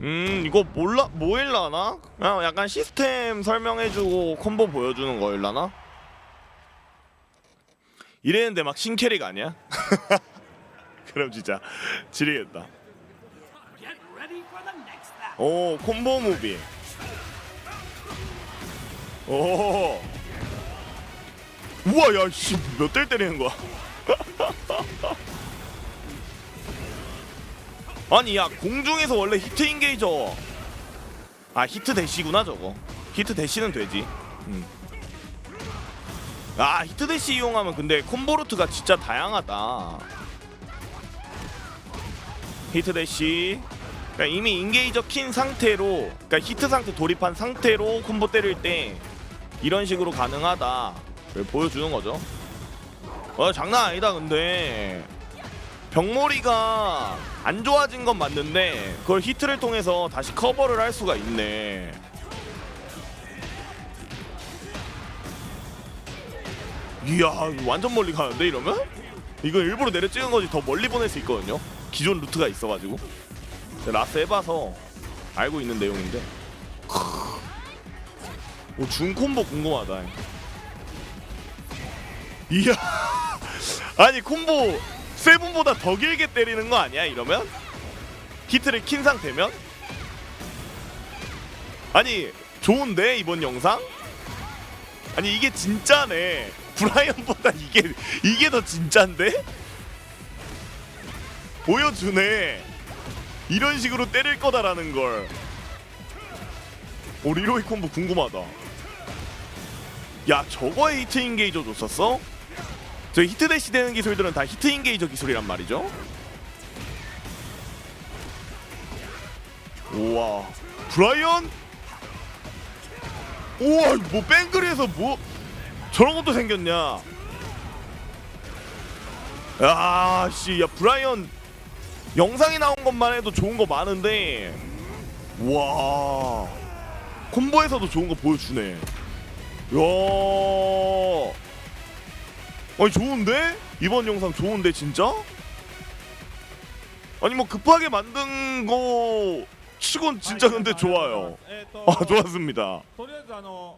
음 이거 몰라 뭐 일라나? 그냥 약간 시스템 설명해주고 콤보 보여주는 거 일라나? 이랬는데 막 신캐릭 아니야? 그럼 진짜 지리겠다. 오 콤보 무비. 오. 우와 야씨 몇 대 때리는 거야? 아니 야 공중에서 원래 히트 인게이저. 아 히트 대시구나 저거. 히트 대시는 되지. 음. 아 히트 대시 이용하면 근데 콤보 루트가 진짜 다양하다. 히트 대시. 그러니까 이미 인게이저 킨 상태로 그러니까 히트 상태 돌입한 상태로 콤보 때릴 때 이런 식으로 가능하다 보여주는 거죠. 어 장난 아니다 근데 병몰이가 안 좋아진 건 맞는데 그걸 히트를 통해서 다시 커버를 할 수가 있네. 이야 완전 멀리 가는데 이러면? 이건 일부러 내려 찍은 거지 더 멀리 보낼 수 있거든요. 기존 루트가 있어가지고 라스 해봐서 알고 있는 내용인데. 오 중콤보 궁금하다. 이야 아니 콤보 세븐보다 더 길게 때리는 거 아니야 이러면? 히트를 킨 상태면? 아니 좋은데 이번 영상? 아니 이게 진짜네 브라이언보다 이게 이게 더 진짠데? 보여주네 이런 식으로 때릴 거다라는 걸 오, 리로이 콤보 궁금하다 야 저거에 히트 인게이저 줬었어? 저 히트 대시 되는 기술들은 다 히트 인게이저 기술이란 말이죠. 우와, 브라이언? 우와, 뭐 뱅글에서 뭐 저런 것도 생겼냐? 야, 씨, 야 브라이언 영상에 나온 것만 해도 좋은 거 많은데, 와, 콤보에서도 좋은 거 보여주네. 야. 아니 좋은데? 이번 영상 좋은데 진짜? 아니 뭐 급하게 만든 거 치곤 진짜 근데 좋아요. えーと 아 좋았습니다. とりあえずあの